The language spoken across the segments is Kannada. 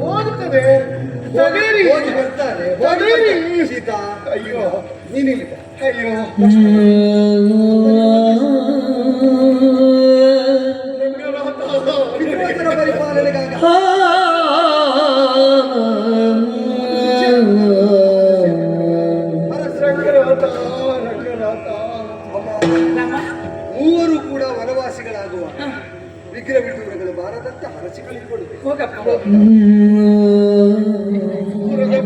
ಹೋಗುತ್ತದೆ ಬರ್ತಾರೆ ಬರ್ತಾರೆ. ಸೀತಾ ಅಯ್ಯೋ ನೀನಿಲ್ಲ ಅಯ್ಯೋ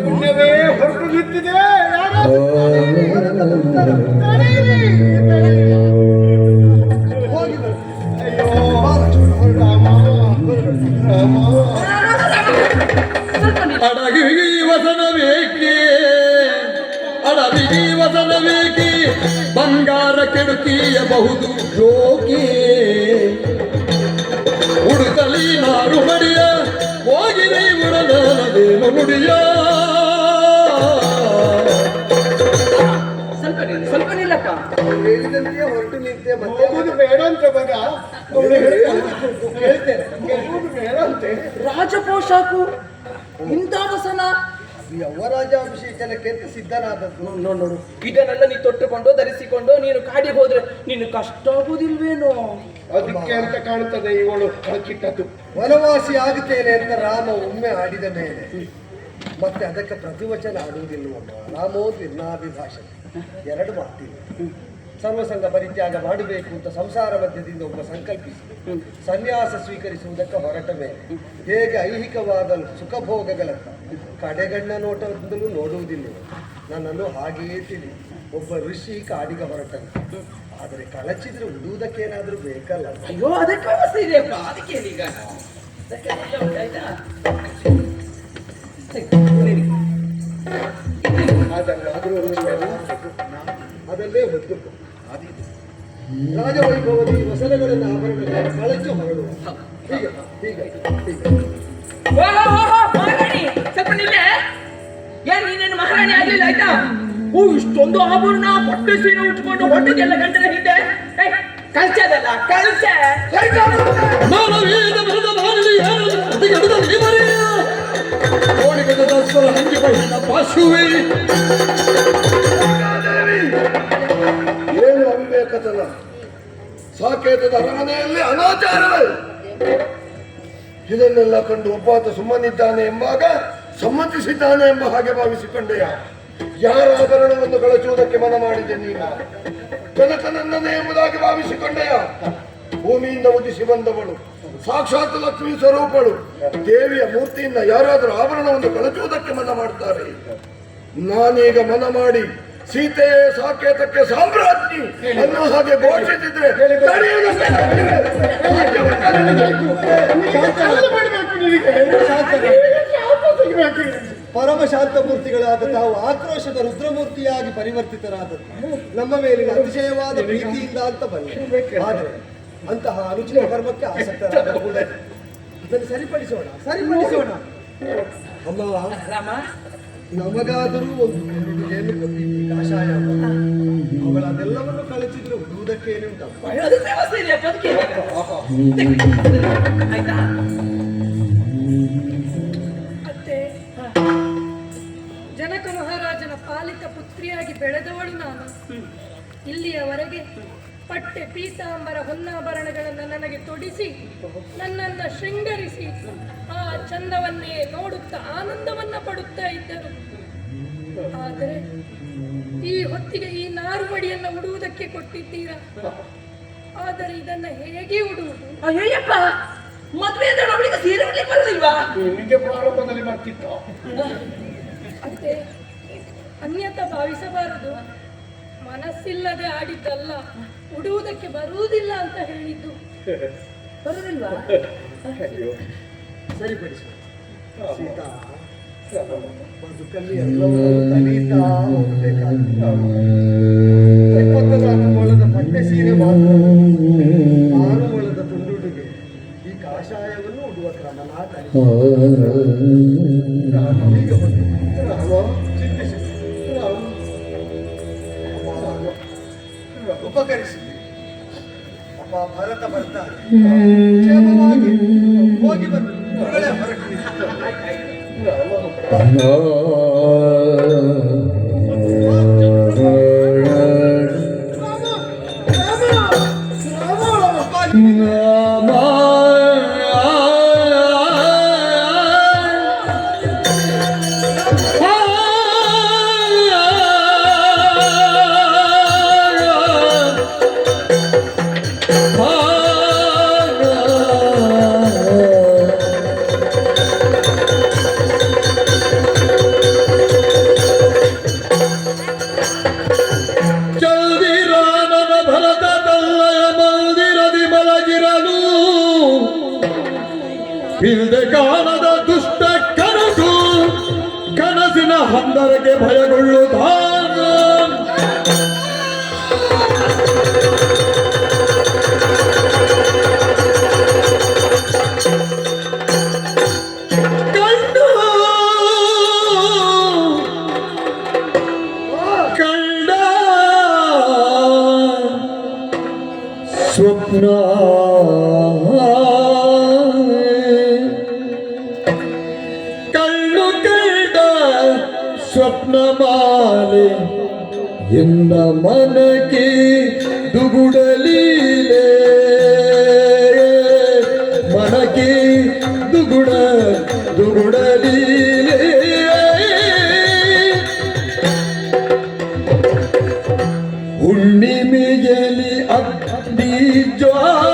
ಪುಣ್ಯವೇ ಹೊರಟು ನಿಂತಿದೆ. ಅಡಗಿಗೆ ವಸನ ಬೇಕೇ. ಅಡವಿಗೆ ವಸನ ಬೇಕಿ. ಬಂಗಾರ ಕೆಡುಕಿಯಬಹುದು ಜೋಕಿ ಉಡುತಲಿ ನಾರು ಮಡಿಯ ಸ್ವಲ್ಪ ನಿಲ್ಲಪ್ಪ ಹೇಳಿದಂತೆಯೇ ಹೊರಟು ನಿಂತೆ ಹೋಗುದು ಬೇಡ ಅಂತ ಅವಳು ಹೇಳ್ತೇನೆ. ಹೋಗುದು ಬೇಡ ಅಂತೆ. ರಾಜಪೋಷಾಕು ಇಂಥ ವಸನ ಯವರಾಜಾಭಿಷೇಚನಕ್ಕೆ ಅಂತ ಸಿದ್ಧನಾದದ್ದು. ನೋಡು ನೋಡು ಇದನ್ನೆಲ್ಲ ನೀ ತೊಟ್ಟುಕೊಂಡು ಧರಿಸಿಕೊಂಡು ನೀನು ಕಾಡಿಗೆ ಹೋದ್ರೆ ನೀನು ಕಷ್ಟ ಆಗುದಿಲ್ವೇನೋ? ಅದಕ್ಕೆ ಅಂತ ಕಾಣುತ್ತದೆ ಇವಳು ಕಳಚಿಟ್ಟದ್ದು ವನವಾಸಿ ಆಗುತ್ತೇನೆ ಅಂತ ರಾಮ ಒಮ್ಮೆ ಆಡಿದ ಮೇಲೆ. ಮತ್ತೆ ಅದಕ್ಕೆ ಪ್ರತಿವಚನ ಆಡುವುದಿಲ್ಲವಮ್ಮ. ರಾಮೋ ಭಿನ್ನಾಭಿಭಾಷೆ ಎರಡು ಮಾತಿಲ್ಲ ಸರ್ವಸಂಗ ಪರಿತ್ಯಾಗ ಮಾಡಬೇಕು ಅಂತ ಸಂಸಾರ ಮಧ್ಯದಿಂದ ಒಬ್ಬ ಸಂಕಲ್ಪಿಸಿ. ಸನ್ಯಾಸ ಸ್ವೀಕರಿಸುವುದಕ್ಕೆ ಹೊರಟ ಮೇಲೆ ಹೇಗೆ ಐಹಿಕವಾದ ಸುಖಭೋಗಗಳತ್ತ? ಕಡೆಗಣ್ಣ ನೋಟದಿಂದಲೂ ನೋಡುವುದಿಲ್ಲ. ನನ್ನನ್ನು ಹಾಗೆಯೇ ತಿಳಿ ಒಬ್ಬ ಋಷಿ ಕಾಡಿಗೆ ಹೊರಟನು. ಆದರೆ ಕಳಚಿದ್ರೆ ಉಡುವುದಕ್ಕೇನಾದ್ರೂ ಬೇಕಲ್ಲ? ಅಯ್ಯೋ ಅದಕ್ಕೆ ಇದೆಯಪ್ಪ ಅದಕ್ಕೆ ಈಗ ಅದಲ್ಲೇ ಹೊತ್ತು. ರಾಜವೈಭವದಿ ವಸನಗಳನ್ನು ಆಭರಣಗಳ ಕಳಚಿ ಹೊರಡುವ. ಹೀಗೆ ಹೀಗೆ ಹೀಗೆ. ಓ, ಓ, ಓ, ಮಹಾರಾಣಿ ಸ್ವಲ್ಪ ನಿಲ್ಲೆ. ಏನ್ ನೀನೇನು ಮಹಾರಾಣಿ ಆಗ್ಲಿಲ್ಲ ಆಯ್ತಾ? ಓ ಇಷ್ಟೊಂದು ಆಭರಣ ಪಟ್ಟು ಸೀರೆ ಉಟ್ಕೊಂಡು ಹೊಟ್ಟೆಗೆಲ್ಲ ಗಂಟನ ಹಿಂದೆ. ಕಳ್ಸದಲ್ಲ ಹಂಗಿ ಬಣ್ಣ ಪಾಶುವೆ ಅವಿವೇಕತನ ಸಾಕೇತದ ಅರಮನೆಯಲ್ಲಿ ಅನಾಚಾರವೇ ಇದನ್ನೆಲ್ಲ ಕಂಡು ಒಬ್ಬಾತ ಸುಮ್ಮನಿದ್ದಾನೆ ಎಂಬಾಗ ಸಮ್ಮತಿಸಿದ್ದಾನೆ ಎಂಬ ಹಾಗೆ ಭಾವಿಸಿಕೊಂಡೆಯ. ಯಾರ ಆಭರಣವನ್ನು ಕಳಚುವುದಕ್ಕೆ ಮನ ಮಾಡಿದೆ ನೀನು. ನನ್ನನೇ ಎಂಬುದಾಗಿ ಭಾವಿಸಿಕೊಂಡೆಯ. ಭೂಮಿಯಿಂದ ಉದಿಸಿ ಬಂದವಳು, ಸಾಕ್ಷಾತ್ ಲಕ್ಷ್ಮಿ ಸ್ವರೂಪಳು, ದೇವಿಯ ಮೂರ್ತಿಯಿಂದ ಯಾರಾದರೂ ಆಭರಣವನ್ನು ಕಳಚುವುದಕ್ಕೆ ಮನ ಮಾಡ್ತಾರೆ. ನಾನೀಗ ಮನ ಮಾಡಿ ಸೀತೆಯೇ ಸಾಕೇತಕ್ಕೆ ಸಾಮ್ರಾಜ್ಞಿ ಅನ್ನೋ ಹಾಗೆ ಘೋಷಿಸಿದ್ರೆ ಪರಮ ಶಾಂತ ಮೂರ್ತಿಗಳಾದ ತಾವು ಆಕ್ರೋಶದ ರುದ್ರಮೂರ್ತಿಯಾಗಿ ಪರಿವರ್ತಿತರಾದದ್ದು. ನಮ್ಮ ಮೇಲಿನ ಅತಿಶಯವಾದ ಪ್ರೀತಿಯಿಂದ ಅಂತ ಬಂದೆ ಆದರೆ ಅಂತಹ ಅನುಚಿತ ಕರ್ಮಕ್ಕೆ ಆಸಕ್ತರಾಗಕೂಡದು ಅದನ್ನು ಸರಿಪಡಿಸೋಣ ಸರಿಪಡಿಸೋಣ. ಅಮ್ಮ ರಾಮ. ನಮಗಾದರೂ ಒಂದು ಜನಕ ಮಹಾರಾಜನ ಪಾಲಿತ ಪುತ್ರಿಯಾಗಿ ಬೆಳೆದವಳು ನಾನು. ಇಲ್ಲಿಯವರೆಗೆ ಪಟ್ಟೆ ಪೀತಾಂಬರ ಹೊನ್ನಾಭರಣಗಳನ್ನು ನನಗೆ ತೊಡಿಸಿ, ನನ್ನನ್ನ ಶೃಂಗರಿಸಿ, ಆ ಚಂದವನ್ನೇ ನೋಡುತ್ತಾ ಆನಂದವನ್ನ ಪಡುತ್ತಾ ಇದ್ದರು. ಆದರೆ ಈ ಹೊತ್ತಿಗೆ ಈ ನಾರು ಮಡಿಯನ್ನು ಉಡುವುದಕ್ಕೆ ಕೊಟ್ಟಿದ್ದೀರಾ? ಆದರೆ ಇದನ್ನ ಹೇಗೆ ಉಡುವುದು? ಅಯ್ಯಪ್ಪ ಮದುವೆ ಅಂದ್ರೆ ಅವಳಿಗೆ ಸೀರೆ ಉಡ್ಲಿಕ್ಕೆ ಬರಲಿಲ್ವಾ ನಿಮಗೆ ಪ್ರಾರಂಭದಲ್ಲಿ ಬರ್ತಿತ್ತು ಅಂತೆ ಅನ್ಯತ ಭಾವಿಸಬಾರದು. ಮನಸ್ಸಿಲ್ಲದೆ ಆಡಿದ್ದಲ್ಲ ಉಡುವುದಕ್ಕೆ ಬರುವುದಿಲ್ಲ ಅಂತ ಹೇಳಿದ್ದು. ಬರುವುದಿಲ್ವಾ ಸರಿಪಡಿಸು ಸೀತಾ. ಎಲ್ಲವನ್ನೂ ಕಲಿತಾ ಮೊಳದ ಪಟ್ಟೆ ಸೀರೆ ಆರು ಈ ಉಡುವ. ಉಪಕರಿಸಿದೆ ಅಪ್ಪ ಭರತ ಬರ್ತಾರೆ ಹೋಗಿ ಬಂದು Oh. ಹಿಂದೆ ಕಾಣದ ದುಷ್ಟ ಕನಸು ಕನಸಿನ ಹಂದರಕ್ಕೆ ಭಯಗೊಳ್ಳುತ್ತಾನ സ്വപ്നമാലെ എന്ന മനക്ക് ദുഗുടലിലെ മനക്ക് ദുഗുട ദുഗുടലിലെ ഉണ്ണിമിയലി അഗ്നി ജ്വാല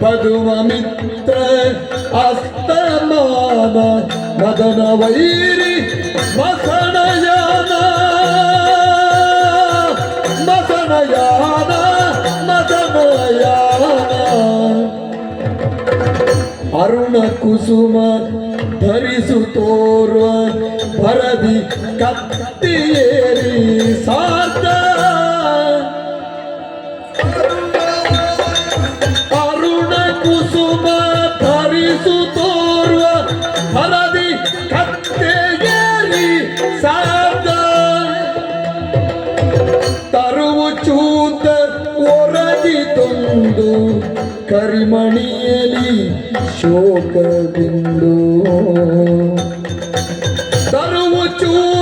ಪದುವ ಮಿತ್ರ, ಅಸ್ತಮಾನ, ಮದನ ವೈರಿ ಮಸಣಯಾನ ಮಸಣಯಾನ ಮದನಯಾನ. ಅರುಣ ಕುಸುಮ ಧರಿಸು ತೋರುವ ಭರದಿ ಕತ್ತಿಯೇರಿ ಸಾರ್ಥ ಕುಸುಮ ಧರಿಸು ತೋರುವ ಹರದಿ ಕತ್ತೆಯೇರಿ ಸಾರ್ಥ ತರುವು ಚೂತ ಒರಗಿ ತುಂಡು ಕರಿಮಣಿಯಲಿ ಶೋಕ ಬಿಂದು ತರುವು ಚೂತ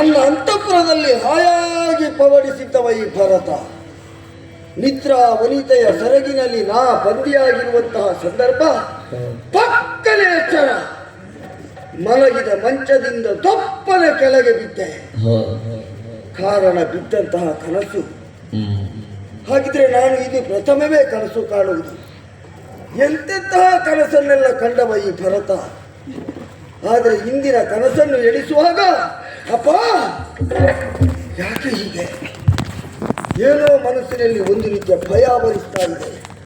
ನನ್ನ ಅಂತಃಪುರದಲ್ಲಿ ಹಾಯಾಗಿ ಪವಡಿಸಿದ್ದವ ಈ ಭರತ. ನಿದ್ರಾ ವನಿತೆಯ ಸೆರಗಿನಲ್ಲಿ ನಾ ಬಂದಿಯಾಗಿರುವಂತಹ ಸಂದರ್ಭ ಪಕ್ಕನೆ ಎಚ್ಚರ ಮಲಗಿದ ಮಂಚದಿಂದ ದೊಪ್ಪನೆ ಕೆಳಗೆ ಬಿದ್ದೆ. ಕಾರಣ ಬಿದ್ದಂತಹ ಕನಸು. ಹಾಗಿದ್ರೆ ನಾನು ಇದು ಪ್ರಥಮವೇ ಕನಸು ಕಾಣುವುದು. ಎಂತೆಂತಹ ಕನಸನ್ನೆಲ್ಲ ಕಂಡವ ಈ ಭರತ. ಆದರೆ ಇಂದಿನ ಕನಸನ್ನು ಎಣಿಸುವಾಗ ಅಪ್ಪ! ಯಾಕೆ ಹೀಗೆ? ಏನೋ ಮನಸ್ಸಿನಲ್ಲಿ ಒಂದು ರೀತಿಯ ಭಯ ಭರಿಸ್ತಾ ಇದೆ.